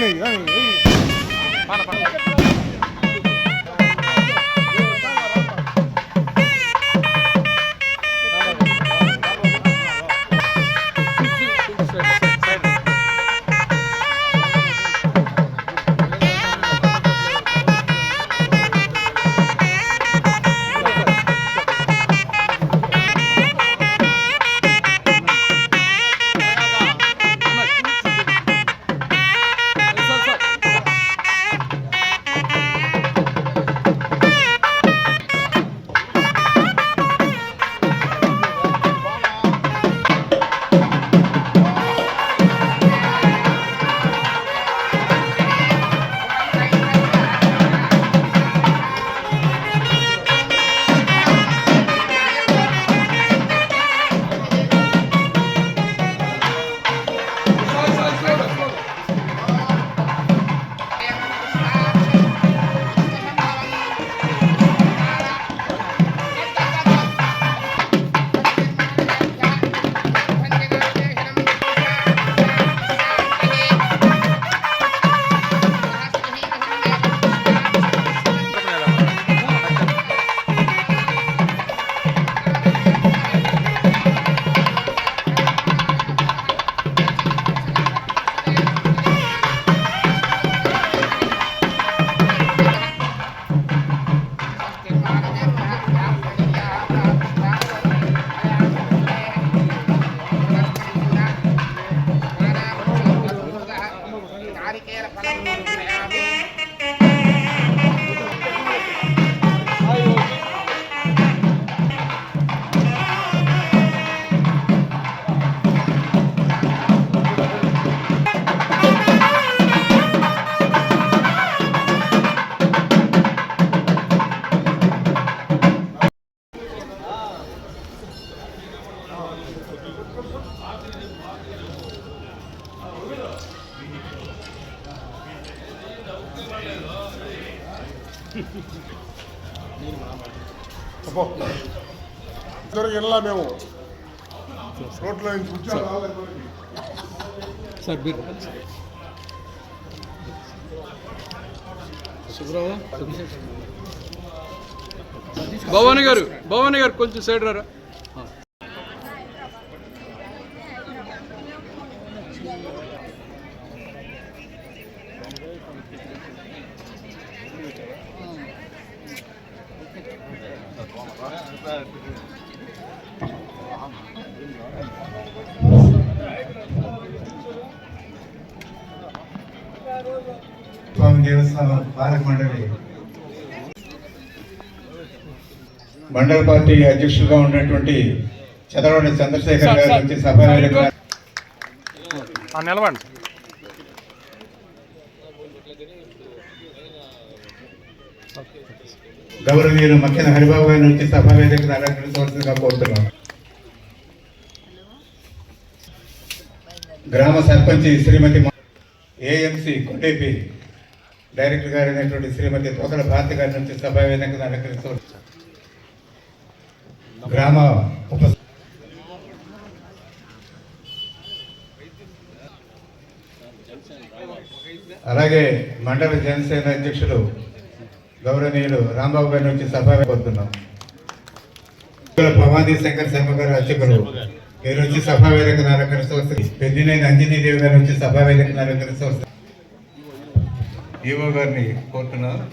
Side రా కానీ కానీ అబ్బో. ఇద్దరికి వెళ్ళా మేము? రోడ్లో నుంచి సార్. మీరు భవానీ గారు భవానీ గారు కొంచెం సైడ్ రారా? మండల పార్టీ అధ్యక్షులుగా ఉన్నటువంటి చదవడి చంద్రశేఖర్ గారి నుంచి సభ నిలవండి. గౌరవనీయులు మక్కిన హరిబాబు గారి నుంచి సభా వేదికను అలంకరించవలసిందిగా కోరుతున్నాం. గ్రామ సర్పంచి శ్రీమతి ఏఎంసి కొండేపి డైరెక్టర్ గారు అయినటువంటి శ్రీమతి తోకల భారతి గారి నుంచి సభా వేదికను అలంకరించవచ్చు గ్రామ ఉప అలాగే మండల జనసేన అధ్యక్షులు గౌరవనీయులు రాంబాబు గారి నుంచి సభ కోరుతున్నాం. భవానీ శంకర్ శర్మ గారు అర్చకులు. మీరు వచ్చి సభా వేదికను అలంకరించవలసింది పెద్దినేని అంజనీదేవి గారి నుంచి సభా వేదికను సంస్థ ఈవో గారిని కోరుతున్నాను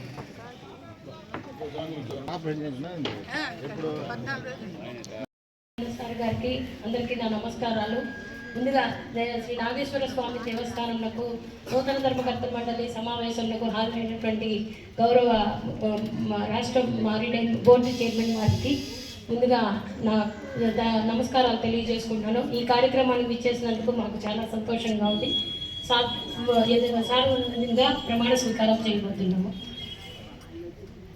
సార్ గారికి అందరికీ నా నమస్కారాలు. ముందుగా శ్రీ నాగేశ్వర స్వామి దేవస్థానంలో నూతన ధర్మకర్త మండలి సమావేశంలో హాజరైనటువంటి గౌరవ మా రాష్ట్ర మారిటైమ్ బోర్డు చైర్మన్ గారికి ముందుగా నా ద- నమస్కారాలు తెలియజేసుకుంటున్నాను. ఈ కార్యక్రమానికి విచ్చేసినందుకు మాకు చాలా సంతోషంగా ఉంది. సార్ ఏదైనా సార్ ప్రమాణ స్వీకారం చేయబోతున్నాము.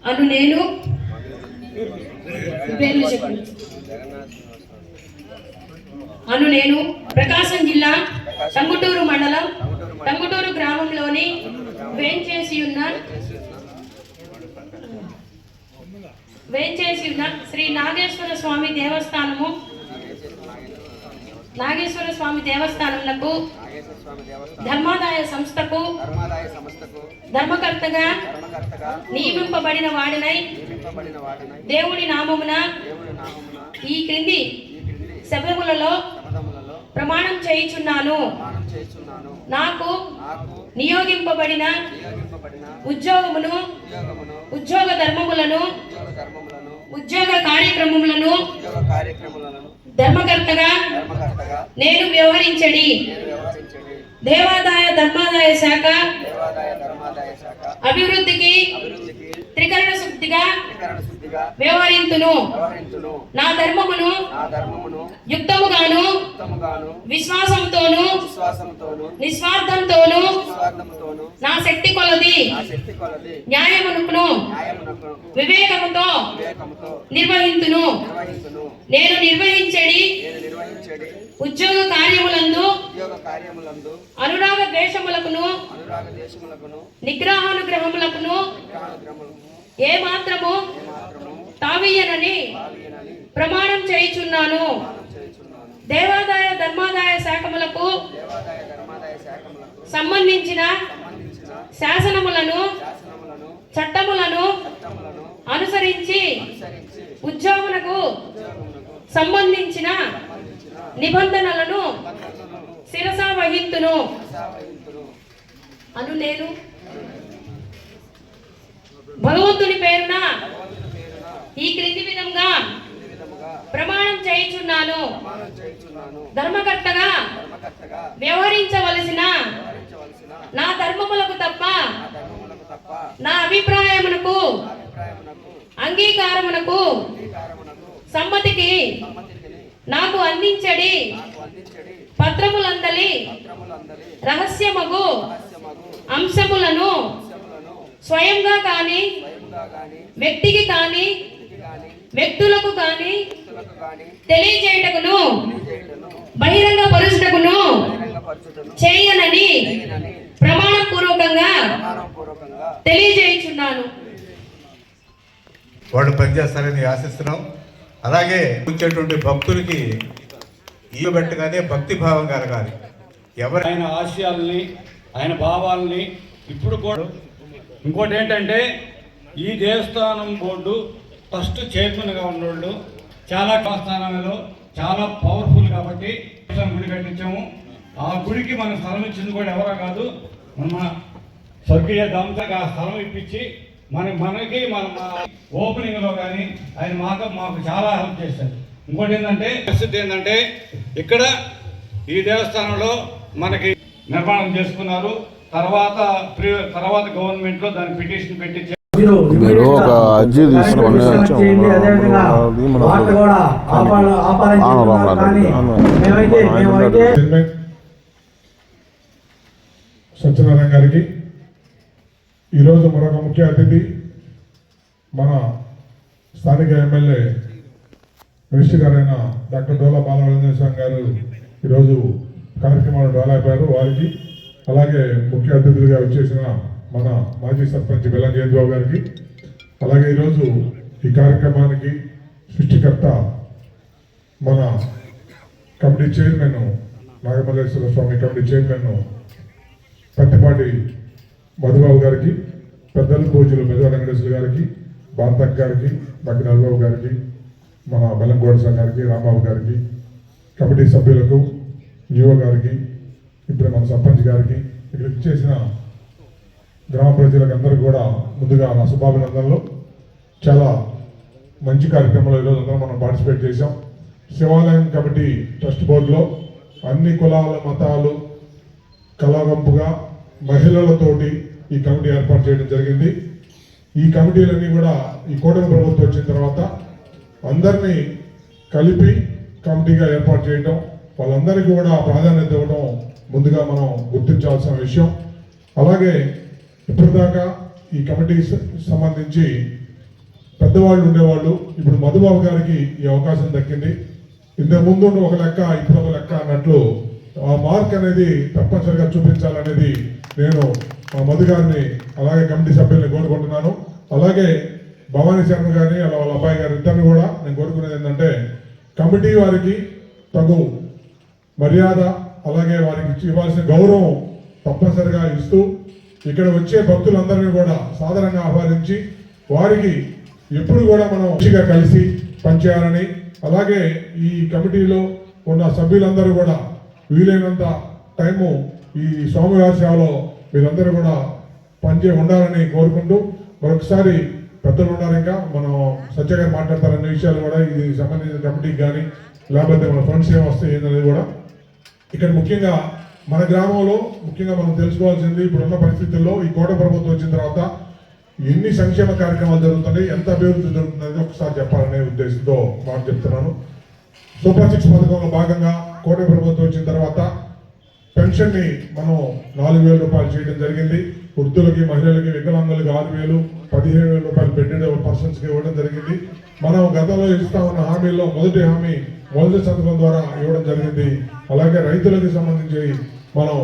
అను నేను పేర్లు చెప్పండి. అను నేను ప్రకాశం జిల్లా టంగుటూరు మండలం టంగుటూరు గ్రామంలోని వేంచేసి ఉన్న వేంచేసి ఉన్న శ్రీ నాగేశ్వర స్వామి దేవస్థానము నాగేశ్వర స్వామి దేవస్థానములకు ధర్మాదాయ సంస్థకు ధర్మకర్తగా నియమింపబడిన వాడినై దేవుడి నామమున ఈ క్రింది శబదములలో ప్రమాణం చేయుచున్నాను. నాకు నియోగింపబడిన ఉద్యోగమును ఉద్యోగ ధర్మములను ఉద్యోగ కార్యక్రమములను ధర్మకర్తగా నేను వ్యవహరించడి. దేవాదాయ ధర్మాదాయ శాఖ అభివృద్ధికి త్రికరణ శుద్ధిగా వ్యవహరింతును. నా ధర్మమును యుక్తముగాను విశ్వాసంతోను నిస్వార్థంతోను నా శక్తి కొలది. న్యాయమునుకును న్యాయమునకు వివేకముతో నిర్వహింతును. నేను నిర్వహించడి ఉద్యోగ కార్యములందు అనురాగ దేశములకును నిగ్రహానుగ్రహములకును ఏ మాత్రము తావీయనని ప్రమాణం చేయుచున్నాను. దేవాదాయ ధర్మాదాయ శాఖములకు సంబంధించిన శాసనములను చట్టములను అనుసరించి ఉద్యోగులకు సంబంధించిన నిబంధనలను శిరసా వహింతును ఉత్సాహయింతును అను నేను. భగవంతుని పేరున ఈ క్రింది విధంగా ప్రమాణం చేయుచున్నాను. ధర్మకర్తగా వ్యవహరించవలసిన నా ధర్మములకు తప్ప నా అభిప్రాయమునకు అంగీకారమునకు సమ్మతికి నాకు అందించడి పత్రములందలి రహస్యమగు అంశములను స్వయంగా కాని వ్యక్తికి కాని వ్యక్తులకు కాని తెలియజేయటకును బహిరంగ పరుషటకును బహిరంగపరచుటను చేయనని ప్రమాణపూర్వకంగా తెలియజేయుచున్నాను. వాళ్ళు పనిచేస్తారని ఆశిస్తున్నాం. అలాగే వచ్చేటువంటి భక్తులకి ఈ పెట్టగానే భక్తి భావం కలగాలి. ఎవరు ఆయన ఆశయాల్ని ఆయన భావాలని ఇప్పుడు కూడా ఇంకోటి ఏంటంటే ఈ దేవస్థానం బోర్డు ఫస్ట్ చైర్మన్గా ఉన్నోళ్ళు చాలా స్థానంలో చాలా పవర్ఫుల్ కాబట్టి గుడి కట్టించాము. ఆ గుడికి మనం స్థలం ఇచ్చింది కూడా ఎవరో కాదు మన స్వర్గీయ దంతగా ఆ స్థలం ఇప్పించి మన మనకి మన ఓపెనింగ్లో కానీ ఆయన మాకు మాకు చాలా హెల్ప్ చేశారు. ఇంకోటి ఏంటంటే పరిస్థితి ఏంటంటే ఇక్కడ ఈ దేవస్థానంలో మనకి నిర్మాణం చేసుకున్నారు. తర్వాత తర్వాత గవర్నమెంట్లో దాని పిటిషన్ పెట్టి మీరు ఒక అర్జీ తీసుకొని సత్యనారాయణ గారికి ఈరోజు మరొక ముఖ్య అతిథి మన స్థానిక ఎమ్మెల్యే మినిస్టర్ గారైన డాక్టర్ డోలా బాలరాజేశ్వర స్వామి గారు ఈరోజు కార్యక్రమాలు రాలేపారు. వారికి అలాగే ముఖ్య అతిథులుగా వచ్చేసిన మన మాజీ సర్పంచ్ బెల్లం జయంతిబాబు గారికి అలాగే ఈరోజు ఈ కార్యక్రమానికి సృష్టికర్త మన committee chairman Nagamalleshwara Swamy committee chairman Pattipati Madhubabu గారికి పెద్దల పూజలు మెదవ వెంకటేశ్వర గారికి బాంతక్ గారికి బక్కి నల్లబాబు గారికి మన బెల్లంగోడస గారికి రాంబాబు గారికి కమిటీ సభ్యులకు యువ గారికి ఇప్పుడు మన సర్పంచ్ గారికి ఇక్కడ ఇచ్చేసిన గ్రామ ప్రజలకు అందరికీ కూడా ముందుగా నా శుభాభినందనలు. చాలా మంచి కార్యక్రమంలో ఈరోజు అందరం మనం పార్టిసిపేట్ చేశాం. శివాలయం కమిటీ ట్రస్ట్ బోర్డులో అన్ని కులాల మతాలు కళారంపుగా మహిళలతోటి ఈ కమిటీ ఏర్పాటు చేయడం జరిగింది. ఈ కమిటీలన్నీ కూడా ఈ కూటమి ప్రభుత్వం వచ్చిన తర్వాత అందరినీ కలిపి కమిటీగా ఏర్పాటు చేయడం వాళ్ళందరికీ కూడా ప్రాధాన్యత ఇవ్వడం ముందుగా మనం గుర్తించాల్సిన విషయం. అలాగే ఇప్పటిదాకా ఈ కమిటీ సంబంధించి పెద్దవాళ్ళు ఉండేవాళ్ళు. ఇప్పుడు మధుబాబు గారికి ఈ అవకాశం దక్కింది. ఇంతకు ముందు ఒక లెక్క ఇప్పుడు ఒక లెక్క అన్నట్లు ఆ మార్క్ అనేది తప్పనిసరిగా చూపించాలనేది నేను మా మధు గారిని అలాగే కమిటీ సభ్యుల్ని కోరుకుంటున్నాను. అలాగే భవానీ శర్మ గారిని అలా వాళ్ళ అబ్బాయి గారి ఇద్దరిని కూడా నేను కోరుకునేది ఏంటంటే కమిటీ వారికి తగు మర్యాద అలాగే వారికి ఇవ్వాల్సిన గౌరవం తప్పనిసరిగా ఇస్తూ ఇక్కడ వచ్చే భక్తులందరినీ కూడా సాధారణంగా ఆహ్వానించి వారికి ఎప్పుడు కూడా మనం మంచిగా కలిసి పనిచేయాలని అలాగే ఈ కమిటీలో ఉన్న సభ్యులందరూ కూడా వీలైనంత టైము ఈ స్వామివారి సేవలో మీరందరూ కూడా పనిచే ఉండాలని కోరుకుంటూ మరొకసారి పెద్దలు ఉన్నారు ఇంకా. మనం సత్యగా గారు మాట్లాడతారు అన్ని విషయాలు కూడా ఇది సంబంధించిన కమిటీకి కానీ లేకపోతే మన ఫండ్స్ ఏం వస్తాయి ఏందనేది కూడా ఇక్కడ ముఖ్యంగా మన గ్రామంలో ముఖ్యంగా మనం తెలుసుకోవాల్సింది ఇప్పుడున్న పరిస్థితుల్లో ఈ కోట ప్రభుత్వం వచ్చిన తర్వాత ఎన్ని సంక్షేమ కార్యక్రమాలు జరుగుతున్నాయి ఎంత అభివృద్ధి జరుగుతుంది ఒకసారి చెప్పాలనే ఉద్దేశంతో మాట చెప్తున్నాను. సూపర్ సిక్స్ పథకంలో భాగంగా కోట ప్రభుత్వం వచ్చిన తర్వాత పెన్షన్ని మనం నాలుగు రూపాయలు చేయడం జరిగింది. వృద్ధులకి మహిళలకి వికలాంగులకి ఆరు వేలు పదిహేను వేల రూపాయలు పెట్టిన పర్సన్స్కి ఇవ్వడం జరిగింది. మనం గతంలో ఇస్తా ఉన్న హామీల్లో మొదటి హామీ మొదటి సంతకం ద్వారా ఇవ్వడం జరిగింది. అలాగే రైతులకు సంబంధించి మనం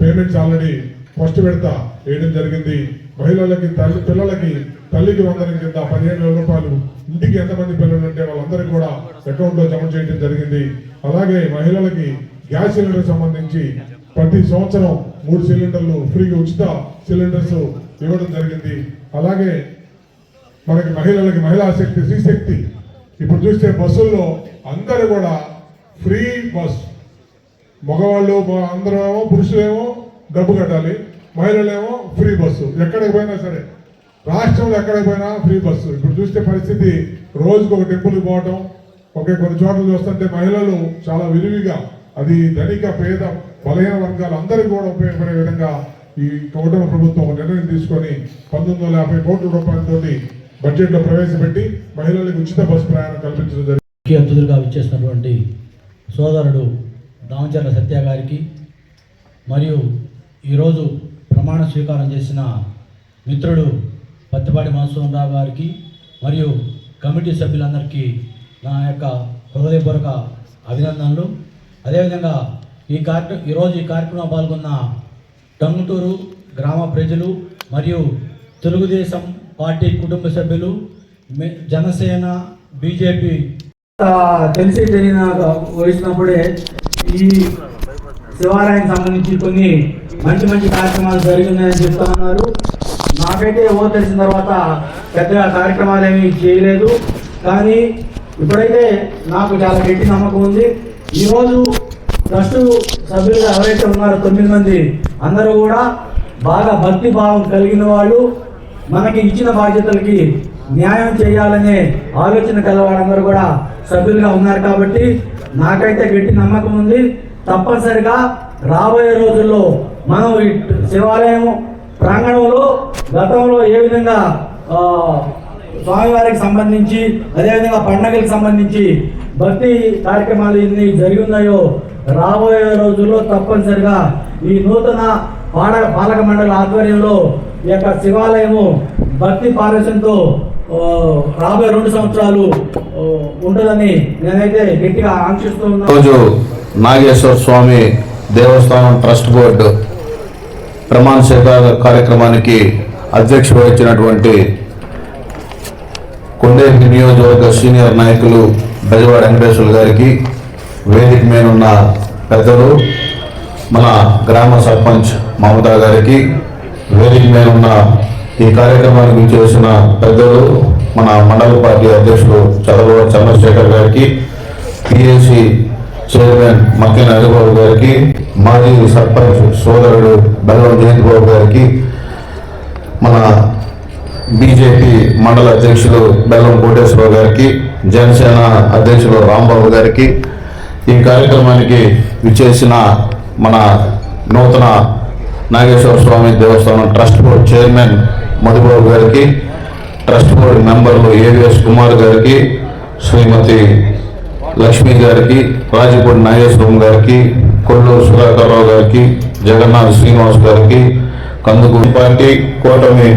పేమెంట్స్ ఆల్రెడీ ఫస్ట్ విడత వేయడం జరిగింది. మహిళలకి తల్లి పిల్లలకి తల్లికి వందనం కింద పదిహేను వేల రూపాయలు ఇంటికి ఎంతమంది పిల్లలు ఉంటే వాళ్ళందరికీ కూడా అకౌంట్లో జమ చేయడం జరిగింది. అలాగే మహిళలకి గ్యాస్ సిలిండర్ సంబంధించి ప్రతి సంవత్సరం మూడు సిలిండర్లు ఫ్రీగా ఉచిత సిలిండర్స్ ఇవ్వడం జరిగింది. అలాగే మనకి మహిళలకి మహిళా శక్తి శ్రీశక్తి ఇప్పుడు చూస్తే బస్సుల్లో అందరూ కూడా ఫ్రీ బస్. మగవాళ్ళు అందరూ పురుషులేమో డబ్బు కట్టాలి మహిళలేమో ఫ్రీ బస్సు. ఎక్కడికి పోయినా సరే. రాష్ట్రంలో ఎక్కడికి పోయినా ఫ్రీ బస్సు. ఇప్పుడు చూస్తే పరిస్థితి రోజుకు ఒక టెంపుల్కి పోవటం ఒకే కొన్ని చోట్ల చూస్తుంటే మహిళలు చాలా విరివిగా అది ధనిక పేద బలహీన వర్గాలు అందరికీ కూడా ఉపయోగపడే విధంగా ఈ కూటమి ప్రభుత్వం ఒక నిర్ణయం తీసుకొని పంతొమ్మిది వందల యాభై కోట్ల రూపాయలతోటి బడ్జెట్లో ప్రవేశపెట్టి మహిళలకు ఉచిత బస్సు ప్రయాణం కల్పించడం జరిగింది. ముఖ్య అతిథులుగా విచ్చేసినటువంటి సోదరుడు దామచర్ల సత్య గారికి మరియు ఈరోజు ప్రమాణ స్వీకారం చేసిన మిత్రుడు పత్తిపాటి మధుసూదన్ రావు గారికి మరియు కమిటీ సభ్యులందరికీ నా యొక్క హృదయపూర్వక అభినందనలు. అదేవిధంగా ఈ కార్య ఈరోజు ఈ కార్యక్రమంలో పాల్గొన్న టంగుటూరు గ్రామ ప్రజలు మరియు తెలుగుదేశం పార్టీ కుటుంబ సభ్యులు జనసేన బీజేపీ. తెలిసి తెలియన వహిస్తున్నప్పుడే ఈ శివాలయానికి సంబంధించి కొన్ని మంచి మంచి కార్యక్రమాలు జరిగిందని చెప్తా ఉన్నారు. నాకైతే ఓ తెలిసిన తర్వాత పెద్దగా కార్యక్రమాలు ఏమీ చేయలేదు. కానీ ఇప్పుడైతే నాకు చాలా గట్టి నమ్మకం ఉంది. ఈరోజు ట్రస్ట్ సభ్యులు ఎవరైతే ఉన్నారో తొమ్మిది మంది అందరూ కూడా బాగా భక్తి భావం కలిగిన వాళ్ళు మనకి ఇచ్చిన బాధ్యతలకి న్యాయం చేయాలనే ఆలోచన కలవాడందరూ కూడా సభ్యులుగా ఉన్నారు కాబట్టి నాకైతే గట్టి నమ్మకం ఉంది. తప్పనిసరిగా రాబోయే రోజుల్లో మనం ఈ శివాలయం ప్రాంగణంలో గతంలో ఏ విధంగా స్వామివారికి సంబంధించి అదేవిధంగా పండగలకు సంబంధించి భక్తి కార్యక్రమాలు ఎన్ని జరిగి ఉన్నాయో రాబోయే రోజుల్లో తప్పనిసరిగా ఈ నూతన పాడ పాలక మండలి ఆధ్వర్యంలో ఈ యొక్క శివాలయము భక్తి పారేషన్తో రాబోయే రెండు సంవత్సరాలు ఉండదని ఉంటుందని నేనైతే గట్టిగా ఆంక్షిస్తూ రోజు నాగేశ్వర స్వామి దేవస్థానం ట్రస్ట్ బోర్డు ప్రమాణ స్వీకార కార్యక్రమానికి అధ్యక్ష వహించినటువంటి కొండేపి నియోజకవర్గ సీనియర్ నాయకులు బెజవాడ వెంకటేశ్వర గారికి వేదిక మీద ఉన్న పెద్దలు మన గ్రామ సర్పంచ్ మమతా గారికి వేదిక మీద ఉన్న ఈ కార్యక్రమానికి చేసిన పెద్దలు మన మండల పార్టీ అధ్యక్షులు చంద్రబాబు చంద్రశేఖర్ గారికి పిఎస్సి చైర్మన్ మక్కిన హరిబాబు గారికి మాజీ సర్పంచ్ సోదరుడు బెల్లం జయంత్ బాబు గారికి మన బీజేపీ మండల అధ్యక్షులు బెల్లం కోటేశ్వరరావు గారికి జనసేన అధ్యక్షులు రాంబాబు గారికి ఈ కార్యక్రమానికి విచ్చేసిన మన నూతన నాగేశ్వర స్వామి దేవస్థానం ట్రస్ట్ బోర్డు చైర్మన్ మధుబాబు గారికి ట్రస్ట్ బోర్డు మెంబర్లు ఏవిఎస్ కుమార్ గారికి శ్రీమతి లక్ష్మి గారికి రాజపూడి నాగేశ్వరం గారికి కొల్లూరు సుధాకర్రావు గారికి జగన్నాథ్ శ్రీనివాస్ గారికి కందుకు పార్టీ కూటమి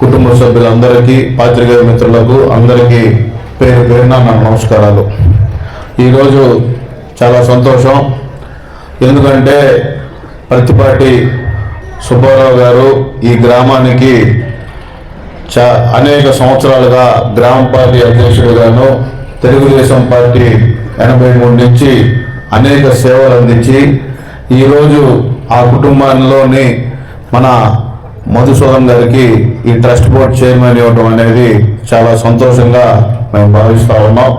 కుటుంబ సభ్యులందరికీ పాత్రికేయ మిత్రులకు అందరికీ పేరు పేరున నా నమస్కారాలు. ఈరోజు చాలా సంతోషం. ఎందుకంటే ప్రతిపాటి సుబ్బారావు గారు ఈ గ్రామానికి చా అనేక సంవత్సరాలుగా గ్రామ పార్టీ అధ్యక్షుడిగాను తెలుగుదేశం పార్టీ ఎనభై మూడు నుంచి అనేక సేవలు అందించి ఈరోజు ఆ కుటుంబంలోని మన మధుసూదన్ గారికి ఈ ట్రస్ట్ బోర్డ్ చైర్మన్ ఇవ్వడం అనేది చాలా సంతోషంగా మేము భావిస్తా ఉన్నాం.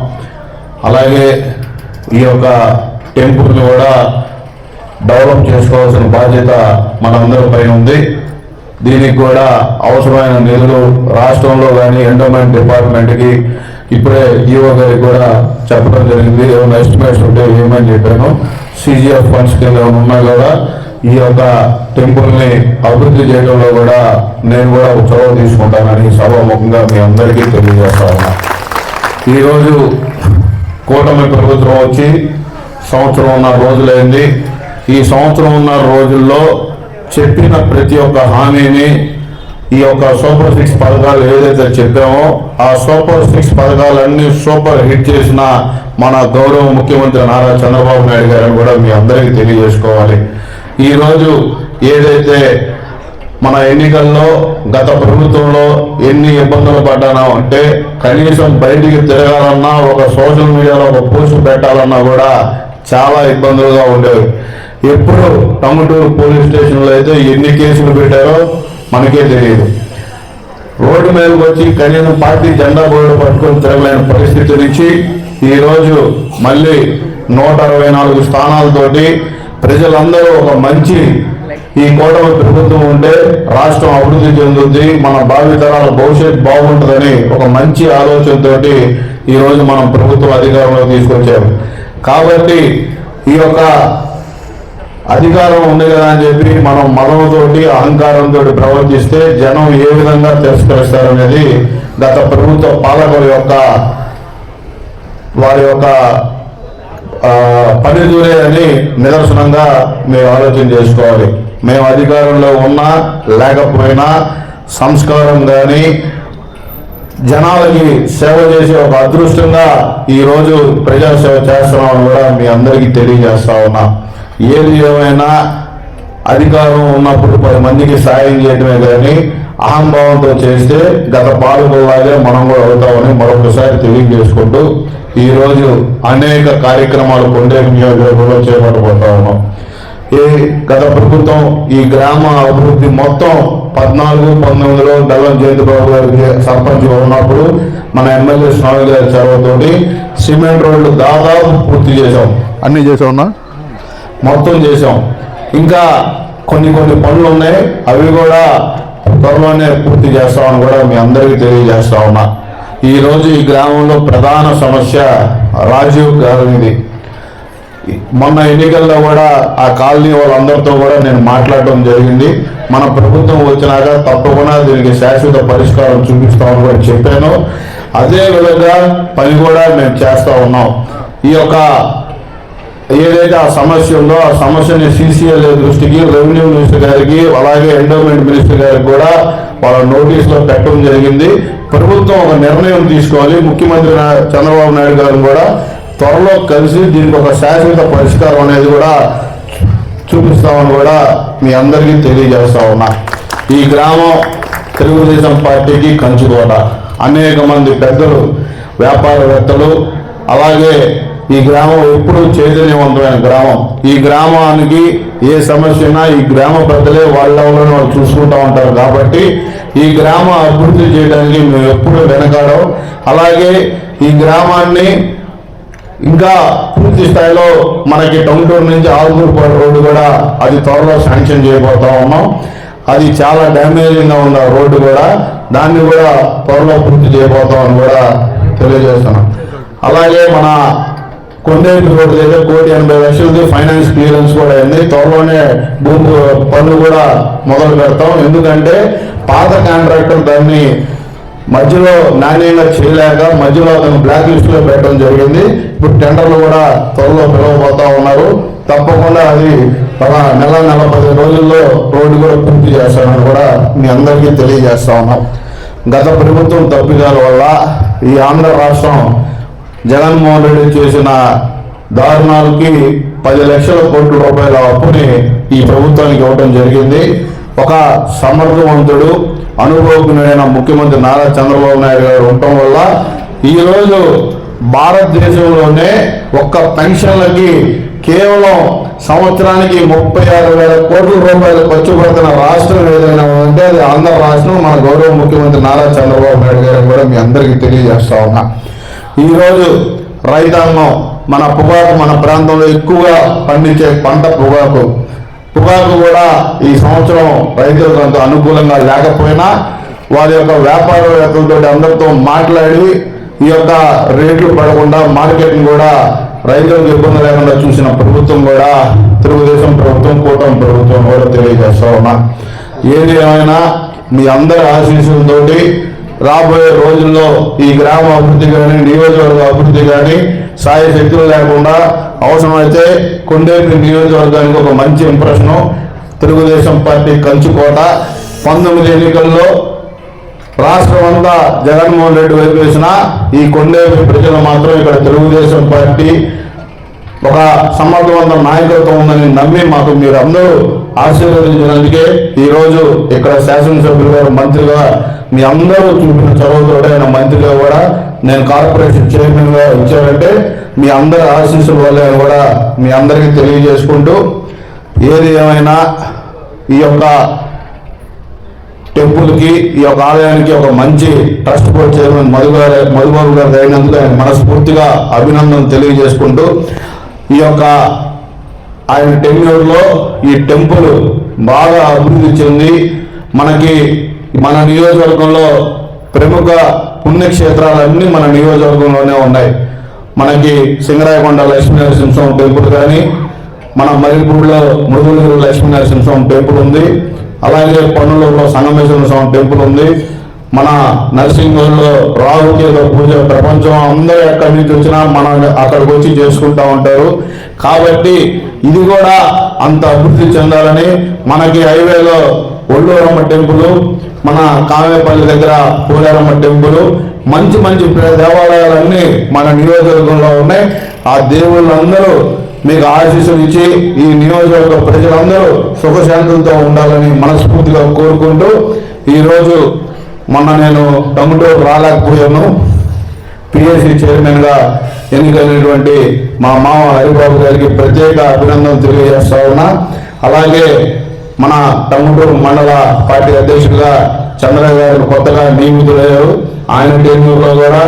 అలాగే ఈ యొక్క టెంపుల్ని కూడా డెవలప్ చేసుకోవాల్సిన బాధ్యత మనందరి పైన ఉంది. దీనికి కూడా అవసరమైన నిధులు రాష్ట్రంలో కానీ ఎండోమెంట్ డిపార్ట్మెంట్కి ఇప్పుడే ఈఓ గారికి కూడా చెప్పడం జరిగింది. ఏమైనా ఎస్టిమేట్ ఉంటే ఏమని చెప్పాను. సిజిఎఫ్ ఫండ్స్ కింద ఏమైనా ఉన్నా కూడా ఈ యొక్క టెంపుల్ని అభివృద్ధి చేయడంలో కూడా నేను కూడా ఒక చొరవ తీసుకుంటానని సభాముఖంగా మీ అందరికీ తెలియజేస్తా ఉన్నా. ఈరోజు కూటమి ప్రభుత్వం వచ్చి సంవత్సరం ఉన్న రోజులైంది. ఈ సంవత్సరం ఉన్న రోజుల్లో చెప్పిన ప్రతి ఒక్క హామీని ఈ యొక్క సూపర్ సిక్స్ పథకాలు ఏదైతే చెప్పామో ఆ సూపర్ సిక్స్ పథకాలన్నీ సూపర్ హిట్ చేసిన మన గౌరవ ముఖ్యమంత్రి నారా చంద్రబాబు నాయుడు గారిని కూడా మీ అందరికీ తెలియజేసుకోవాలి. ఈరోజు ఏదైతే మన ఎన్నికల్లో గత ప్రభుత్వంలో ఎన్ని ఇబ్బందులు పడ్డానో అంటే కనీసం బయటికి తిరగాలన్నా ఒక సోషల్ మీడియాలో ఒక పోస్ట్ పెట్టాలన్నా కూడా చాలా ఇబ్బందులుగా ఉండేవి. ఎప్పుడు టంగుటూరు పోలీస్ స్టేషన్లో అయితే ఎన్ని కేసులు పెట్టారో మనకే తెలియదు. రోడ్డు మీదకి వచ్చి కనీసం పార్టీ జెండా బోర్డు పట్టుకొని తిరగలేని పరిస్థితి నుంచి ఈరోజు మళ్ళీ నూట అరవై నాలుగు స్థానాలతోటి ప్రజలందరూ ఒక మంచి ఈ కూటమి ప్రభుత్వం ఉంటే రాష్ట్రం అభివృద్ధి చెందుతుంది మన భావితరాల భవిష్యత్ బాగుంటుందని ఒక మంచి ఆలోచనతోటి ఈరోజు మనం ప్రభుత్వం అధికారంలో తీసుకొచ్చాము కాబట్టి ఈ యొక్క అధికారం ఉంది కదా అని చెప్పి మనం మనంతోటి అహంకారంతో ప్రవర్తిస్తే జనం ఏ విధంగా తిరస్కరిస్తారనేది గత ప్రభుత్వ పాలకుల యొక్క వారి యొక్క ఆ, పనిదూరే అని నిదర్శనంగా మేము ఆలోచన చేసుకోవాలి. మేము అధికారంలో ఉన్నా లేకపోయినా సంస్కారం కానీ జనాలకి సేవ చేసే ఒక అదృష్టంగా ఈరోజు ప్రజాసేవ చేస్తున్నామని కూడా మీ అందరికీ తెలియజేస్తా ఉన్నా. ఏది ఏమైనా అధికారం ఉన్నప్పుడు పది మందికి సాయం చేయడమే కానీ అహంభావంతో చేస్తే గత పాలకులాగే మనం కూడా అవుతామని మరొకసారి తెలియజేసుకుంటూ ఈరోజు అనేక కార్యక్రమాలు కొండే నియోజకవర్గంలో చేపట్టబోతా ఉన్నాం. ఈ గత ప్రభుత్వం ఈ గ్రామ అభివృద్ధి మొత్తం పద్నాలుగు పంతొమ్మిదిలో బెల్లం జయంతిబాబు గారికి సర్పంచ్ ఉన్నప్పుడు మన ఎమ్మెల్యే స్వామి గారి చొరవతోటి సిమెంట్ రోడ్లు దాదాపు పూర్తి చేసాం అన్ని చేసామన్నా మొత్తం చేసాం ఇంకా కొన్ని కొన్ని పనులు ఉన్నాయి. అవి కూడా త్వరలోనే పూర్తి చేస్తామని కూడా మీ అందరికీ తెలియజేస్తా ఉన్నా. ఈరోజు ఈ గ్రామంలో ప్రధాన సమస్య రాజీవ్ గారిది మొన్న ఎన్నికల్లో కూడా ఆ కాలనీ వాళ్ళందరితో కూడా నేను మాట్లాడడం జరిగింది. మన ప్రభుత్వం వచ్చినాక తప్పకుండా దీనికి శాశ్వత పరిష్కారం చూపిస్తామని కూడా చెప్పాను. అదే విధంగా పని కూడా మేము చేస్తూ ఉన్నాం. ఈ యొక్క ఏదైతే ఆ సమస్య ఉందో ఆ సమస్యని సిసిఎల్ఏ దృష్టికి రెవెన్యూ మినిస్టర్ గారికి అలాగే ఎండోమెంట్ మినిస్టర్ గారికి కూడా వాళ్ళ నోటీసులో పెట్టడం జరిగింది. ప్రభుత్వం ఒక నిర్ణయం తీసుకోవాలి. ముఖ్యమంత్రి చంద్రబాబు నాయుడు గారు కూడా త్వరలో కలిసి దీనికి ఒక శాశ్వత పరిష్కారం అనేది కూడా చూపిస్తామని కూడా మీ అందరికీ తెలియజేస్తా ఉన్నా. ఈ గ్రామం తెలుగుదేశం పార్టీకి కంచుకోట. అనేక మంది పెద్దలు వ్యాపారవేత్తలు అలాగే ఈ గ్రామం ఎప్పుడూ చైతన్యవంతమైన గ్రామం. ఈ గ్రామానికి ఏ సమస్య అయినా ఈ గ్రామ పెద్దలే వాళ్ళ వాళ్ళు చూసుకుంటా ఉంటారు కాబట్టి ఈ గ్రామ అభివృద్ధి చేయడానికి మేము ఎప్పుడూ వెనకాడం అలాగే ఈ గ్రామాన్ని ఇంకా పూర్తి స్థాయిలో మనకి టౌన్టూర్ నుంచి ఆల్మూర్పాడు రోడ్డు కూడా అది త్వరలో శాంక్షన్ చేయబోతా ఉన్నాం. అది చాలా డ్యామేజింగ్గా ఉన్న ఉంది ఆ రోడ్డు కూడా దాన్ని కూడా త్వరలో పూర్తి చేయబోతామని కూడా తెలియజేస్తున్నాం. అలాగే మన కొండేటి రోడ్డు దగ్గర కోటి ఎనభై లక్షలది ఫైనాన్స్ క్లియరెన్స్ కూడా అయింది. త్వరలోనే భూమి పనులు కూడా మొదలు పెడతాం. ఎందుకంటే పాత కాంట్రాక్టర్ దాన్ని మధ్యలో నాణ్యంగా చేయలేక మధ్యలో అతను బ్లాక్ లిస్ట్లో పెట్టడం జరిగింది. ఇప్పుడు టెండర్లు కూడా త్వరలో పిలవబోతా ఉన్నారు. తప్పకుండా అది ఒక నెల నెల పది రోజుల్లో రోడ్డు కూడా పూర్తి చేస్తామని కూడా మీ అందరికీ తెలియజేస్తా ఉన్నాం. గత ప్రభుత్వం తప్పిదాల వల్ల ఈ ఆంధ్ర రాష్ట్రం జగన్మోహన్ రెడ్డి చేసిన దారుణాలకి పది లక్షల కోట్ల రూపాయల అప్పుని ఈ ప్రభుత్వానికి ఇవ్వడం జరిగింది. ఒక సమర్థవంతుడు అనుభవజ్ఞుడైన ముఖ్యమంత్రి నారా చంద్రబాబు నాయుడు గారు ఉండటం వల్ల ఈరోజు భారతదేశంలోనే ఒక్క పెన్షన్లకి కేవలం సంవత్సరానికి ముప్పై ఆరు వేల కోట్ల రూపాయలు ఖర్చు పెడుతున్న రాష్ట్రం ఏదైనా ఉంటే అది ఆంధ్ర రాష్ట్రం. మన గౌరవ ముఖ్యమంత్రి నారా చంద్రబాబు నాయుడు గారు కూడా మీ అందరికీ తెలియజేస్తా ఉన్నా. ఈరోజు రైతాంగం మన పొగాకు మన ప్రాంతంలో ఎక్కువగా పండించే పంట పొగాకు. పొగాకు కూడా ఈ సంవత్సరం రైతులకు అంత అనుకూలంగా లేకపోయినా వారి యొక్క వ్యాపారవేత్తలతో అందరితో మాట్లాడి ఈ యొక్క రేట్లు పడకుండా మార్కెట్ని కూడా రైతులకు ఇబ్బంది లేకుండా చూసిన ప్రభుత్వం కూడా తెలుగుదేశం ప్రభుత్వం కూటమి ప్రభుత్వం కూడా తెలియజేస్తా ఉన్నా. ఏది ఏమైనా మీ అందరి ఆశీస్సులతో రాబోయే రోజుల్లో ఈ గ్రామ అభివృద్ధి కానీ నియోజకవర్గ అభివృద్ధి కానీ సాయ శక్తులు లేకుండా అవసరమైతే కొండేపి నియోజకవర్గానికి ఒక మంచి ఇంప్రెషను. తెలుగుదేశం పార్టీ కంచుకోట. పంతొమ్మిది ఎన్నికల్లో రాష్ట్రం అంతా జగన్మోహన్ రెడ్డి వైపు వేసిన ఈ కొండేపి ప్రజలు మాత్రం ఇక్కడ తెలుగుదేశం పార్టీ ఒక సమర్థవంతం నాయకత్వం ఉందని నమ్మి మాకు మీరు అందరూ ఆశీర్వదించినందుకే ఈరోజు ఇక్కడ శాసనసభ్యులు గారు మంత్రిగా మీ అందరూ చూపిన చొరవతోటి మంత్రిగా కూడా నేను కార్పొరేషన్ చైర్మన్గా ఇచ్చారంటే మీ అందరి ఆశీస్సుల వల్ల కూడా మీ అందరికీ తెలియజేసుకుంటూ ఏది ఏమైనా ఈ యొక్క టెంపుల్కి ఈ యొక్క ఆలయానికి ఒక మంచి ట్రస్ట్ బోర్డ్ చైర్మన్ మధు గారు మధుబాబు గారు అయినందుకు ఆయన మనస్ఫూర్తిగా అభినందన తెలియజేసుకుంటూ ఈ యొక్క ఆయన టెన్యూర్లో ఈ టెంపుల్ బాగా అభివృద్ధి చెంది మనకి మన నియోజకవర్గంలో ప్రముఖ పుణ్యక్షేత్రాలన్నీ మన నియోజకవర్గంలోనే ఉన్నాయి. మనకి సింగరాయకొండ లక్ష్మీ టెంపుల్ కానీ మన మరిపూడిలో మురుగులూరు లక్ష్మీ టెంపుల్ ఉంది. అలాగే పన్నులూరులో సంగమేశ్వర స్వామి టెంపుల్ ఉంది. మన నరసింహంలో రాహుకేతో పూజ ప్రపంచం అందరూ ఎక్కడి నుంచి వచ్చినా మన అక్కడికి వచ్చి చేసుకుంటా ఉంటారు. కాబట్టి ఇది కూడా అంత అభివృద్ధి చెందాలని మనకి హైవేలో ఒళ్ళూరమ్మ టెంపుల్ మన కావేపల్లి దగ్గర పూలేరమ్మ టెంపుల్ మంచి మంచి దేవాలయాలన్నీ మన నియోజకవర్గంలో ఉన్నాయి. ఆ దేవుళ్ళందరూ మీకు ఆశీస్సులు ఇచ్చి ఈ నియోజకవర్గ ప్రజలందరూ సుఖశాంతులతో ఉండాలని మనస్ఫూర్తిగా కోరుకుంటూ ఈరోజు మొన్న నేను టంగుటూరు రాలేకపోయాను. పిఎస్సి చైర్మన్గా ఎన్నికైనటువంటి మా మామ హరిబాబు గారికి ప్రత్యేక అభినందనలు తెలియజేస్తా ఉన్నా. అలాగే మన టంగుటూరు మండల పార్టీ అధ్యక్షుడిగా చంద్ర గారు కొత్తగా నియమితులయ్యారు. ఆయన టెన్యూర్లో కూడా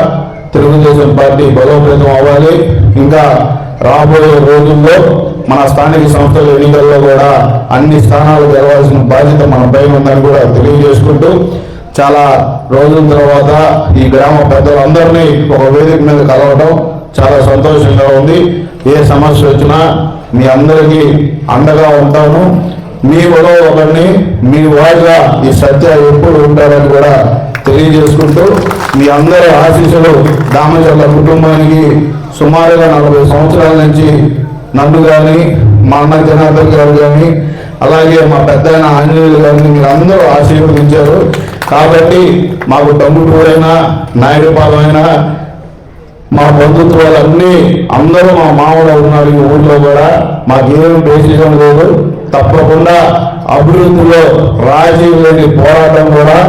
తెలుగుదేశం పార్టీ బలోపేతం అవ్వాలి. ఇంకా రాబోయే రోజుల్లో మన స్థానిక సంస్థల ఎన్నికల్లో కూడా అన్ని స్థానాలు గెలవాల్సిన బాధ్యత మన పైన ఉందని కూడా తెలియజేసుకుంటూ చాలా రోజుల తర్వాత ఈ గ్రామ పెద్దలందరినీ ఒక వేదిక మీద కలవడం చాలా సంతోషంగా ఉంది. ఏ సమస్య వచ్చినా మీ అందరికీ అండగా ఉంటాను. మీ కూడా ఒకరిని మీ వాడిగా ఈ సత్య ఎప్పుడు ఉంటారని కూడా తెలియజేసుకుంటూ మీ అందరి ఆశీస్సులు దామచర్ల కుటుంబానికి సుమారుగా నలభై సంవత్సరాల నుంచి నన్ను కానీ మా అన్న జనార్దన్ గారు కానీ అలాగే మా పెద్ద ఆయన ఆంజనేయులు గారిని మీరు అందరూ ఆశీర్వదించారు. కాబట్టి మాకు తమ్ముడైనా నాయుడుపాలైనా అయినా మా బంధుత్వాలన్నీ అందరూ మా మామూలు ఉన్నారు ఈ ఊళ్ళో కూడా. మాకేం బేసిజం లేదు. తప్పకుండా అభివృద్ధిలో రాజీ లేని పోరాటం కూడా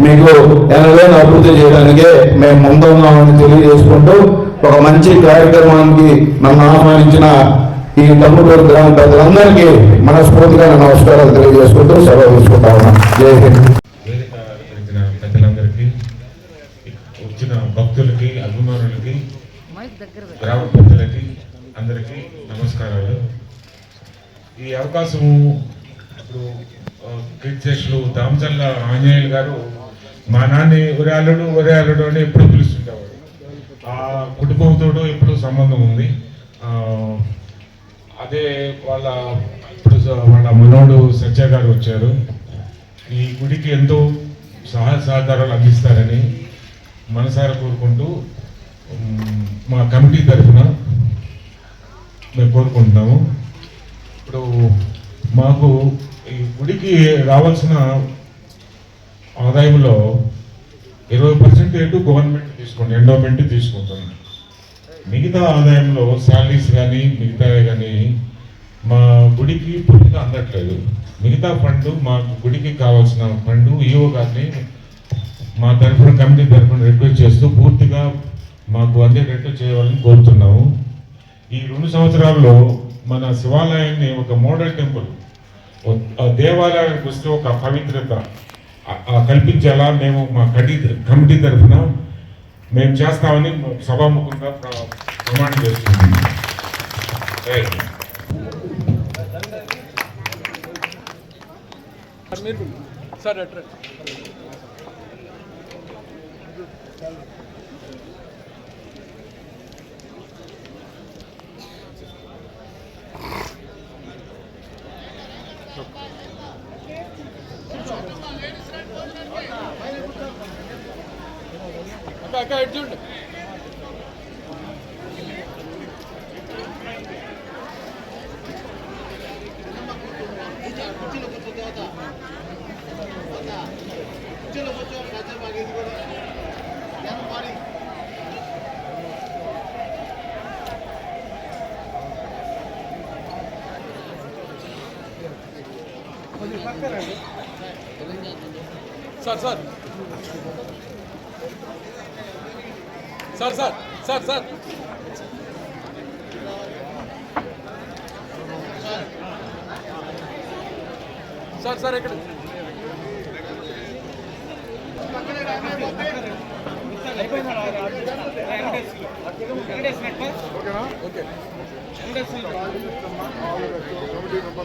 మీకు ఎనలేని అభివృద్ధి చేయడానికే మేము ముందున్నామని తెలియజేసుకుంటూ ఒక మంచి కార్యక్రమానికి నన్ను ఆహ్వానించిన ఈ తమ్ముడు గ్రామ పెద్దలందరికీ మనస్ఫూర్తిగా నమస్కారాలు తెలియజేసుకుంటూ సెలవు తీసుకుంటా ఉన్నాం జై హింద్. వచ్చిన భక్తులకి అభిమానులకి గ్రామ పెద్దలకి అందరికీ నమస్కారాలు. ఈ అవకాశం ఇప్పుడు ఆ, దామచల్ల ఆంజనేయులు గారు మా నాన్ని ఒరే అల్లుడు ఒరే అల్లుడు అని ఎప్పుడు పిలుస్తుండేవాడు. ఆ కుటుంబంతో ఎప్పుడు సంబంధం ఉంది. అదే వాళ్ళ ఇప్పుడు వాళ్ళ మనోడు సత్య గారు వచ్చారు. ఈ గుడికి ఎంతో సహాయ సహకారాలు అందిస్తారని మనసారా కోరుకుంటూ మా కమిటీ తరఫున మేము కోరుకుంటున్నాము. ఇప్పుడు మాకు ఈ గుడికి రావాల్సిన ఆదాయంలో ఇరవై పర్సెంట్ రేటు గవర్నమెంట్ తీసుకోండి ఎండోమెంట్ తీసుకుంటుంది. మిగతా ఆదాయంలో శాలరీస్ కానీ మిగతా కానీ మా గుడికి పూర్తిగా అందట్లేదు. మిగతా ఫండ్ మా గుడికి కావాల్సిన ఫండ్ ఈఓ గారిని మా తరఫున కమిటీ తరఫున రిక్వెస్ట్ చేస్తూ పూర్తిగా మాకు అందేటట్టు చేయాలని కోరుతున్నాము. ఈ రెండు సంవత్సరాల్లో మన శివాలయాన్ని ఒక మోడల్ టెంపుల్ ఆ దేవాలయానికి వస్తే ఒక పవిత్రత కల్పించేలా? మేము మా కమిటీ కమిటీ తరఫున మేము చేస్తామని సభాముఖంగా ప్ర- ప్రమాణం చేస్తున్నాము రైట్ మీరు సార్ ఎక్కడ ఎడ్జుండి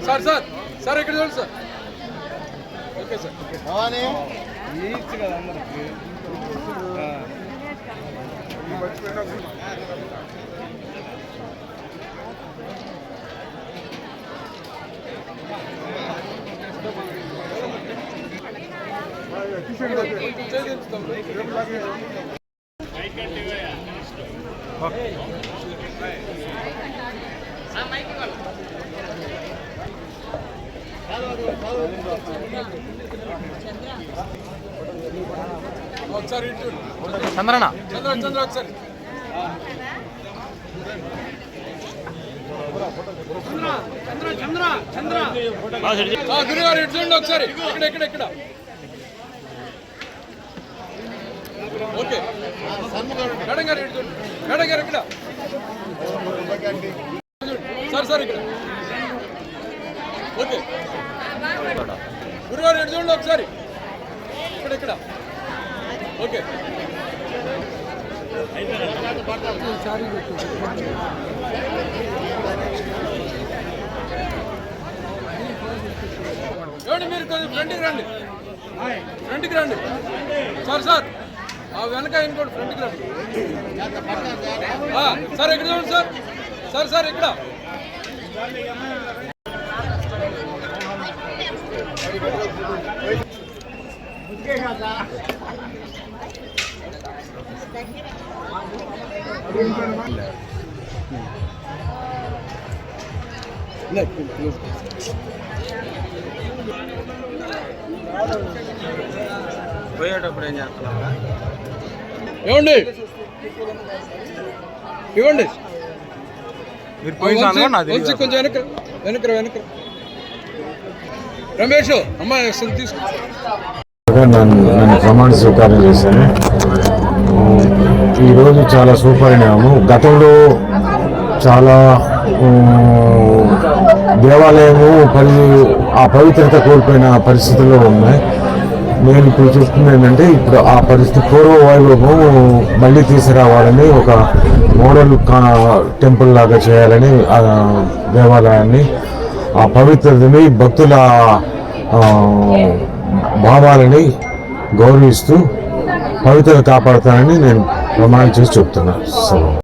సార్ సార్ సార్ ఇక్కడ చూడండి సార్. Okay sir. ఒకసారి ఇటు చంద్రనా? చంద్ర చంద్ర ఒకసారి చంద్ర. చంద్ర చంద్ర గురుగారు ఇట్లండి ఒకసారి. ఇక్కడ ఇక్కడ ఇక్కడ. ఓకే. సార్ సార్ ఇక్కడ ఓకే గురుగారు ఇటు చూడండి ఒకసారి ఇక్కడ ఇక్కడ. ఓకే. ఏమండి మీరు కొంచెం ఫ్రంట్కి రండి. ఫ్రంట్కి రండి. Sir sir. ఆ వెనక ఇంకోటి ఫ్రంట్కి రండి సార్ ఎక్కడ చూడండి సార్. సార్ సార్ ఇక్కడ. పోయేటప్పుడు ఏం చేస్తున్నావు? ఏమండి? ఇవ్వండి. మీరు వంశీ కొంచెం వెనక వెనక వెనక రమేష్ అమ్మాయి తీసుకో. నన్ను ప్రమాణ స్వీకారం చేశాను. ఈరోజు చాలా సూపరిణామం గతంలో చాలా దేవాలయము పరి ఆ పవిత్రత కోల్పోయిన పరిస్థితుల్లో ఉన్నాయి. నేను ఇప్పుడు చెప్తుంది ఏంటంటే ఇప్పుడు ఆ పరిస్థితి పూర్వ వైభవం మళ్ళీ తీసుకురావాలని ఒక మోడల్ కా- టెంపుల్ లాగా చేయాలని ఆ దేవాలయాన్ని ఆ పవిత్రతని భక్తుల భావాలని గౌరవిస్తూ పవిత్రత కాపాడుతానని నేను ప్రమాణం చేసి చెప్తున్నా. సో